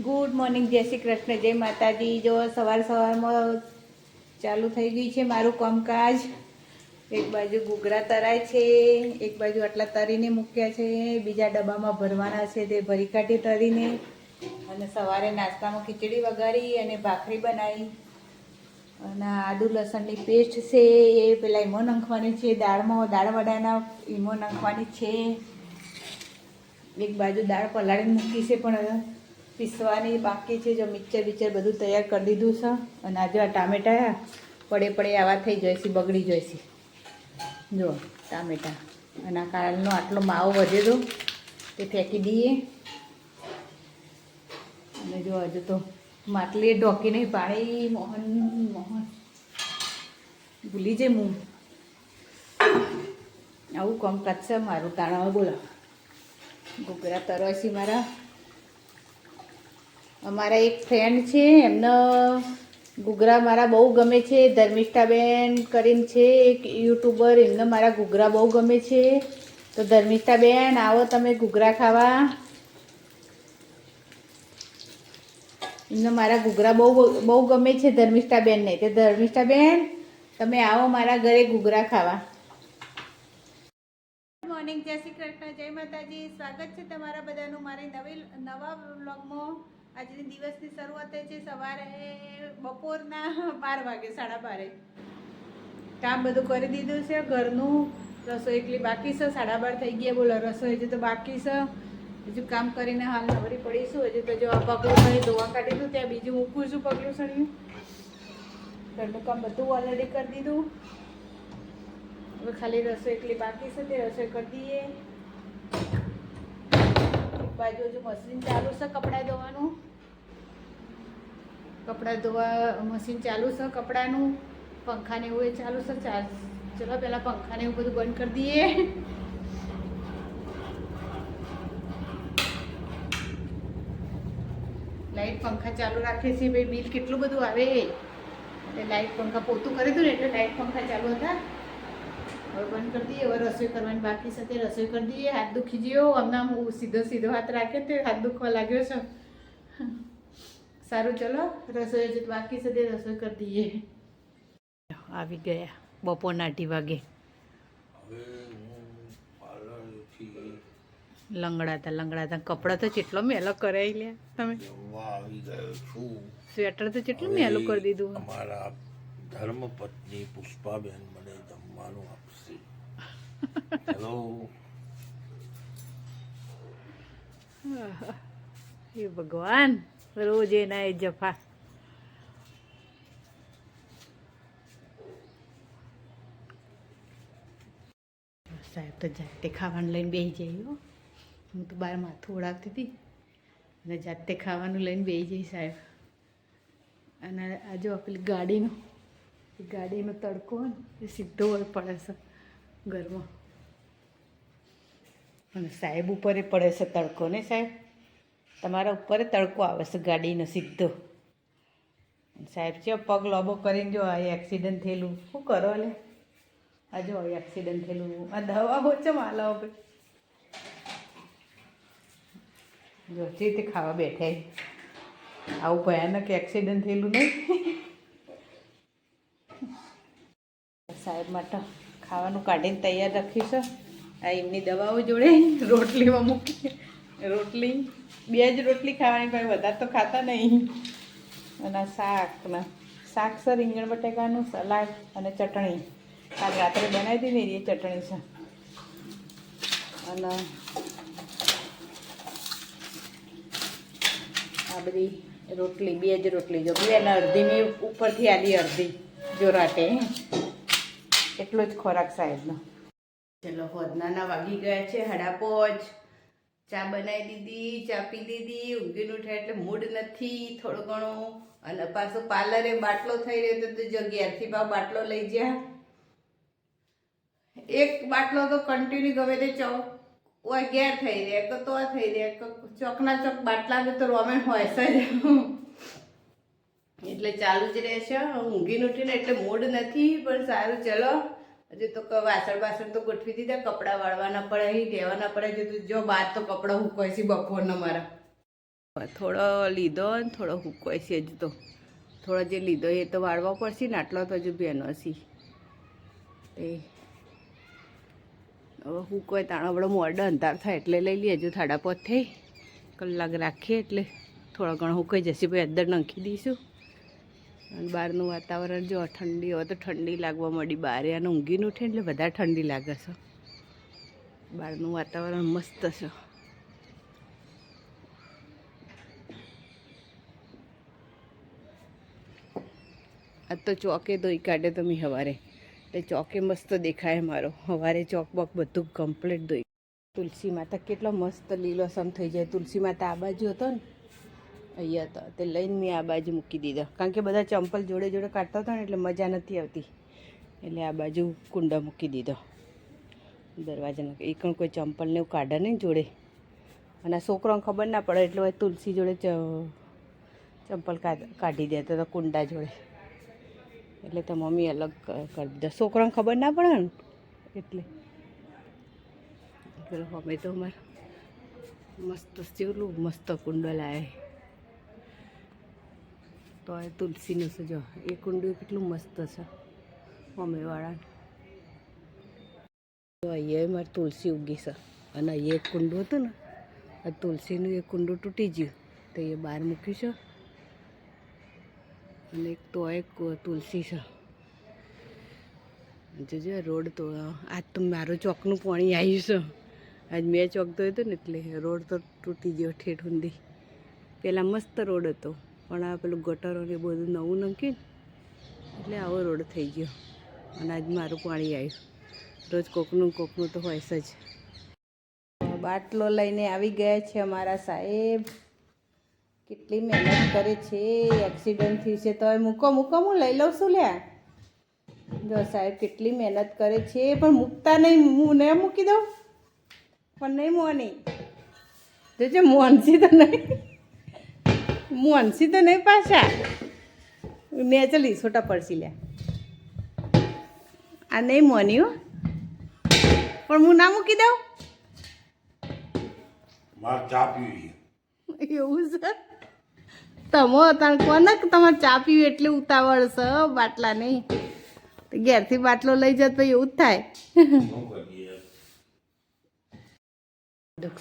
Good morning, જય શ્રી કૃષ્ણ, જય માતાજી. જો સવાર સવારમાં ચાલુ થઈ ગઈ છે મારું કામકાજ. એક બાજુ ઘૂઘરા તરાય છે, એક બાજુ આટલા તરીને મૂક્યા છે. બીજા ડબ્બામાં ભરવાના છે તે ભરી કાઢી તરીને. અને સવારે નાસ્તામાં ખીચડી વઘારી અને ભાખરી બનાવી. અને આદુ લસણની પેસ્ટ છે, એ પેલા ઈમો નાખવાની છે, દાળમાં દાળ વડાના ઈમો નાખવાની છે. એક બાજુ દાળ પલાળીને મૂકી છે પણ પીસવાની બાકી છે, જો મિક્સર બિક્ચર બધું તૈયાર કરી દીધું છે. અને આજે આ ટામેટા પડે પડે આવા થઈ છે, બગડી જાય જો, ટામેટા. અને આ કાળનો આટલો માવો વધે તો તે ફેંકી દઈએ. અને જો, હજુ તો માટલી નહીં પાણી મોહન મોહન. ભૂલી જાય હું. આવું કામકાજ છે મારું. તાણાઓ બોલો ઘૂઘરા તરસી મારા. અમારા એક ફ્રેન્ડ છે, એમને ઘૂઘરા મારા બહુ ગમે છે, ધર્મિષ્ઠાબેન કરીને છે, એક યુટ્યુબર એમને મારા ઘૂઘરા બહુ ગમે છે. તો ધર્મિષ્ઠાબેન, આવો તમે ઘૂઘરા ખાવા. એમને મારા ઘૂઘરા બહુ બહુ ગમે છે ધર્મિષ્ઠાબેનને. તે ધર્મિષ્ઠાબેન, તમે આવો મારા ઘરે ઘૂઘરા ખાવા. મોર્નિંગ જય શ્રી કૃષ્ણ, જય માતાજી. સ્વાગત છે તમારા બધાનું મારી નવી, નવા વ્લોગમાં. આજની દિવસની શરૂઆત છે સવારે બપોરના બાર વાગે, સાડા બારે. કામ બધું કરી દીધું છે, ઘરનું રસોઈ એકલી બાકી છે, સાડા બાર થઈ ગયા બોલો, રસોઈ હજુ તો બાકી છે. હજુ કામ કરીને હાલ નવરી પડીશું, હજુ તો જો આ પગલું અહીં ધોવા કાઢી દીધું, ત્યાં બીજું મૂકું છું પગલું સણ્યું ઘરનું કામ બધું ઓલરેડી કરી દીધું. હવે ખાલી રસોઈ એકલી બાકી છે, તે રસોઈ કરી દઈએ. બાજુ હજુ મશીન ચાલુ છે કપડાં ધોવાનું? કપડાં ધોવા, મશીન ચાલુ છે કપડાનું? પંખાને એવું એ ચાલુ છે, ચાલો, ચલો પહેલાં પંખાને એવું બધું બંધ કરી દઈએ. લાઈટ પંખા ચાલુ રાખે છે, ભાઈ, બિલ કેટલું બધું આવે? એટલે લાઈટ પંખા પોતું કરી દઉં ને, એટલે લાઈટ પંખા ચાલુ હતા. હવે બંધ કરી દઈએ હવે રસોઈ કરવાની બાકી સાથે રસોઈ કરી દઈએ. હાથ દુખી ગયો હમણાં હું સીધો સીધો હાથ રાખ્યો તે હાથ દુખવા લાગ્યો છે. સારું ચલો રસોઈ હજુ બાકી સાથે રસોઈ કરી દઈએ. આવી ગયા બપોરના અઢી વાગે. લંગડાતા લંગડાતા કપડાં તો કેટલો મેલો કરાવી લ્યા તમે. સ્વેટર તો કેટલું મેલું કરી દીધું. અમારા ધર્મપત્ની પુષ્પાબેન મને જમવાનું હેલો એ ભગવાન, રોજ એના એ જફા. સાહેબ તો જાતે ખાવાનું લઈને બેસી જઈ હો. હું તો બાર માથું ઓળાવતી હતી. અને જાતે ખાવાનું લઈને બેસી જઈ સાહેબ. અને આ જો પેલી ગાડીનો ગાડીનો તડકો ને, એ સીધો પડે છે ઘરમાં. અને સાહેબ ઉપર પડે છે તડકો, ને સાહેબ? તમારા ઉપર તડકો આવે છે ગાડીનો સીધો. સાહેબ છે, પગ લોબો કરીને જો આ એક્સિડન્ટ થયેલું, શું કરો લે આ જો એક્સિડન્ટ થયેલું, આ દવા હોચો માલા હવે જો જે તે ખાવા બેઠા આવું ભયાનક એક્સિડન્ટ થયેલું નહીં. સાહેબ માટે ખાવાનું કાઢીને તૈયાર રાખ્યું આ એમની દવાઓ જોડે રોટલીમાં મૂકી રોટલી, બે જ રોટલી ખાવાની, પણ વધારે તો ખાતા નહીં. અને શાકના શાક સર રીંગણ બટેકાનું સલાડ અને ચટણી. કાલ રાત્રે બનાવી દીધી એ ચટણી છે. અને આ બધી રોટલી, બે જ રોટલી જો બે અડધીની ઉપરથી આલી અડધી જો રાટે. એટલો જ ખોરાક સાહેબનો. ચલો હોદનાના વાગી ગયા છે, હડાપોચ. ચા બનાવી દીધી, ચા પી દીધી ઊંઘીને ઉઠાય એટલે મૂડ નથી, થોડું ઘણું. અને પાછો પાર્લરે બાટલો થઈ રહ્યો તો જો ઘેરથી પાછો બાટલો લઈ જ્યા. એક બાટલો તો કન્ટિન્યુ ગમે તે ચોક ઓય ઘેર થઈ રહે કે તો થઈ રહે ચોકના ચોક બાટલા તો રોમેન હોય છે એટલે ચાલુ જ રહેશે ઊંઘીને ઉઠીને એટલે મૂડ નથી, પણ સારું, ચલો. હજુ તો વાસણ બાસણ તો ગોઠવી દીધા, કપડાં વાળવાના પડે, અહીં લેવાના પડે તો જો બાદ તો કપડાં હુકવાય છે બપોરના મારા. થોડો લીધો ને થોડો હુકવાય છે હજુ તો. થોડો જે લીધો એ તો વાળવા પડશે ને, આટલો તો હજુ બેનો હશે એ. હવે હુકવાય તાણો આપણે મોડો અંધાર થાય એટલે લઈ લઈએ, હજુ થાડા પોત થઈ. કલાક રાખીએ એટલે થોડો ઘણો હુકાઈ જશે, ભાઈ અંદર નાખી દઈશું. અને બહારનું વાતાવરણ જો ઠંડી હોય તો ઠંડી લાગવા મળી બહાર અને ઊંઘીને ઉઠે એટલે વધારે ઠંડી લાગે છે. બહારનું વાતાવરણ મસ્ત છે. આ તો ચોકે ધોઈ કાઢે તમે સવારે એટલે ચોકે મસ્ત દેખાય મારો. સવારે ચોક બોક બધું કમ્પ્લીટ ધોઈ તુલસી માતા કેટલો મસ્ત લીલોસમ થઈ જાય. તુલસી માતા આ બાજુ હતો ને અહીંયા હતા તે લઈને મેં આ બાજુ મૂકી દીધો. કારણ કે બધા ચંપલ જોડે જોડે કાઢતા હતા ને એટલે મજા નથી આવતી. એટલે આ બાજુ કુંડા મૂકી દીધો. દરવાજાનો એ પણ કોઈ ચંપલને એવું કાઢે નહીં જોડે. અને આ છોકરાને ખબર ના પડે એટલે હોય તુલસી જોડે ચંપલ કાઢી દેતા હતા કુંડા જોડે. એટલે તો મમ્મી અલગ કરી દીધા. છોકરાને ખબર ના પડે ને એટલે. પેલો અમે તો અમારે મસ્ત, ચેવલું મસ્ત કુંડો લાવે તો એ તુલસીનું છે જો, એ કુંડું કેટલું મસ્ત છે મમ્મીવાળાને તો અહીંયા મારે તુલસી ઉગી છે, અને અહીંયા એક કુંડું હતું ને, આ તુલસીનું એક કુંડું તૂટી ગયું, તો એ બહાર મૂક્યું છે. અને એક તો એક તુલસી છે. જોજો રોડ તો, આજ તો મારું ચોકનું પાણી આવ્યું છે. આજ મેં ચોક તો હતો ને એટલે રોડ તો તૂટી ગયો ઠેઠ ઊંધી પહેલાં મસ્ત રોડ હતો. પણ આ પેલું ગટરોને બધું નવું નાખ્યું એટલે આવો રોડ થઈ ગયો. અને આજ મારું પાણી આવ્યું રોજ કોકનું કોકનું તો હોય જ. બાટલો લઈને આવી ગયા છે અમારા સાહેબ. કેટલી મહેનત કરે છે એક્સિડન્ટ થયું છે. તો મૂકો મૂકો, હું લઈ લઉં છું લ્યા. જો સાહેબ કેટલી મહેનત કરે છે, પણ મૂકતા નહીં. હું ને મૂકી દઉં? પણ નહીં મોની. જોજે મોનસી તો નહીં. મોનસી તો નહીં પાછા. મેં ચલી છોટા પડશી લે આ નહીં મોન્યું પણ હું ના મૂકી દઉં? એવું છે? તમો તાણ કોને તમારે ચા પીવી એટલે ઉતાવળ છે બાટલા નહીં. ઘેરથી બાટલો લઈ જતો તો એવું જ થાય.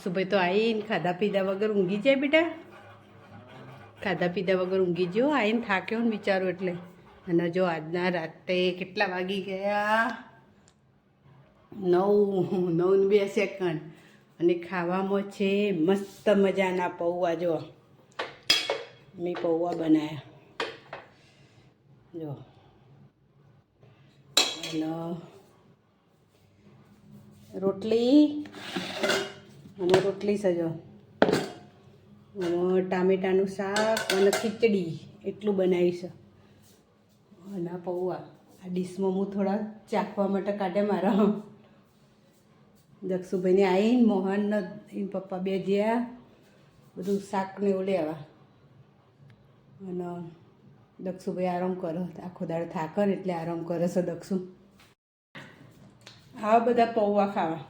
શું તો આવીને ખાધા પીધા વગર ઊંઘી જાય બેટા. ખાધા પીધા વગર ઊંઘી ગયો. આવીને થાક્યો ને વિચારો એટલે. અને જો આજના રાતે કેટલા વાગી ગયા? નવ નવ બે સેકન્ડ. અને ખાવામાં છે મસ્ત મજાના પૌવા, જો. મેં પૌવા બનાવ્યા જો. અને રોટલી. અને રોટલી સજો. ટામેટાનું શાક અને ખીચડી એટલું બનાવીશ અને પૌવા. આ ડીશમાં હું થોડા ચાખવા માટે કાઢે મારા. દક્ષુભાઈને આવીને મોહન એન પપ્પા બે જ્યા બધું શાક ને એવું લેવા અને દક્ષુભાઈ આરામ કરો. આખો દાડો થાકે ને એટલે આરામ કરે છે દક્ષુ. આવા બધા પૌવા ખાવા.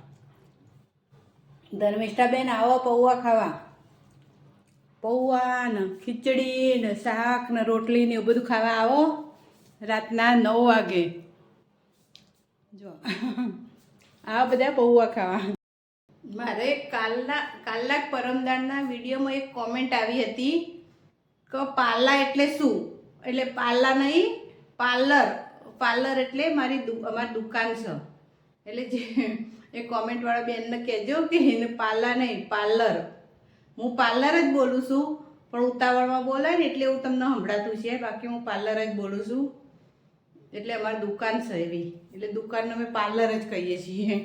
ધર્મિષ્ઠાબેન, આવો પૌવા ખાવા. પૌવા ને ખીચડી ને શાક ને રોટલી ને એવું બધું ખાવા આવો. રાતના નવ વાગે. જો. આ બધા પૌવા ખાવા. મારે કાલના કાલના પરમદાળના વિડીયોમાં એક કોમેન્ટ આવી હતી કે પાલા એટલે શું? એટલે પાલા નહીં, પાર્લર. પાર્લર એટલે મારી અમારી દુકાન છે. એટલે જે, એ કોમેન્ટવાળા બેનને કહેજો કે એને પાલા નહીં, પાર્લર. હું પાર્લર જ બોલું છું, પણ ઉતાવળમાં બોલાય ને એટલે એવું તમને સંભળાતું છે. બાકી હું પાર્લર જ બોલું છું. એટલે અમારી દુકાન છે એવી. એટલે દુકાનને અમે પાર્લર જ કહીએ છીએ.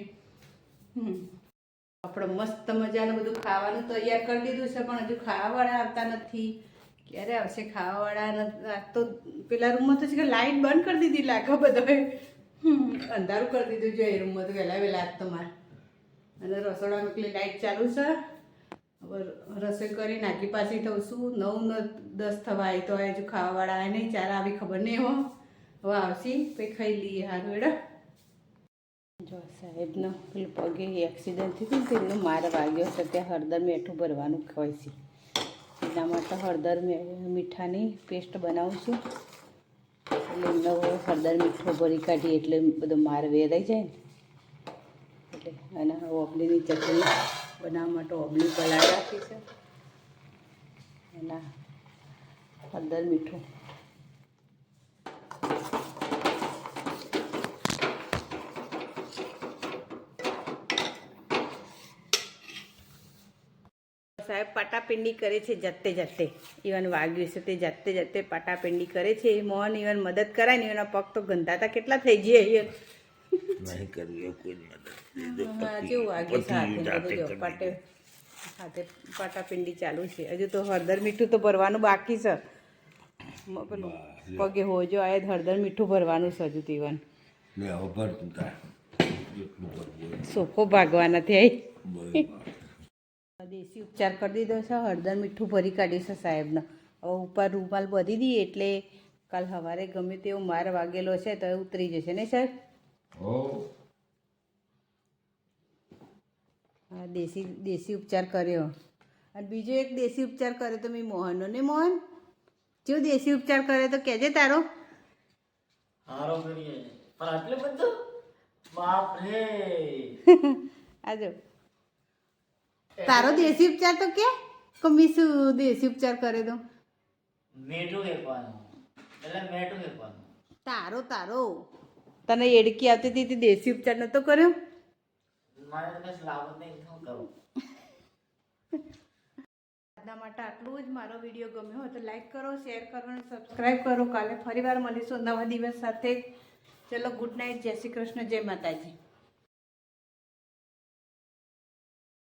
આપણે મસ્ત મજાનું બધું ખાવાનું તૈયાર કરી દીધું છે, પણ હજુ ખાવાવાળા આવતા નથી. ક્યારે આવશે ખાવાવાળા તો પેલા રૂમમાં તો છે કે લાઇટ બંધ કરી દીધી લાગે બધાએ. અંધારું કરી દીધું છે એ રૂમમાં તો વહેલા વહેલા આજ તો અને રસોડામાં પેલી લાઇટ ચાલુ છે. રસોઈ કરી નાખી, પાછી ઠવશું નવ ન દસ થવા આવી તો હજુ ખાવાવાળા આવે નહીં, ચાર આવી ખબર નહીં હો. હવે આવશે પછી ખાઈ લઈએ હારું એડા જો સાહેબનો પેલું પગે એક્સિડન્ટ થયું ને એમનો માર વાગ્યો છે, ત્યાં હળદર મેઠું ભરવાનું ખવાય છે. એના માટે હળદર મીઠાની પેસ્ટ બનાવું છું. એટલે એમનો હળદર મીઠો ભરી કાઢી, એટલે બધો માર વેરાઈ જાય ને. એટલે અને ઓબલીની ચટણી બનાવવા માટે ઓબલી પલાળ રાખી એના હળદર મીઠું. સાહેબ, પાટાપિંડી કરે છે જાતે જાતે. ઇવન વાગ્યું છે તે જાતે જાતે પાટાપિંડી કરે છે. મોહન ઇવન મદદ કરાય ને એના પગ તો ગંધાતા કેટલા થઈ જાય નહીં કરવી કોઈ મદદ હાથે પાટાપિંડી ચાલુ છે. હજુ તો હળદર મીઠું તો ભરવાનું બાકી છે. પેલું પગે હોજો આ હળદર મીઠું ભરવાનું છે હજુ તો ઇવન લે હવે ભર તું તાર. જેટલું ભરવું સોફો ભાગવા નથી. દેશી ઉપચાર કરી દીધો છે હળદર મીઠું ભરી કાઢ્યું છે સાહેબનો. હવે ઉપર રૂમાલ બધી દઈએ એટલે કાલ સવારે ગમે તેવો માર વાગેલો છે તો એ ઉતરી જશે ને સાહેબ? હો દેશી દેશી ઉપચાર કર્યો. અને બીજો એક દેશી ઉપચાર કર્યો તો મેં મોહનનો. ને મોહન જો દેશી ઉપચાર કર્યો તો કહેજે તારો. હારો કરીએ પણ આટલું બધું? બાપ રે આજો તારો દેશી ઉપચાર તો કે? કમી શું દેશી ઉપચાર કરે તો? મેઠું ફેંકવાનું એટલે મેઠું ફેંકવાનું તારો તારો. તને એડકી આવતી હતી તે દેશી ઉપચાર નતો કર્યો? આજના માટે આટલું જ. મારો વીડિયો ગમ્યો હોય તો લાઈક કરો શેર કરો અને સબસ્ક્રાઈબ કરો. કાલે ફરીવાર મળીશું નવા દિવસ સાથે. ચલો ગુડ નાઇટ. જય શ્રી કૃષ્ણ. જય માતાજી.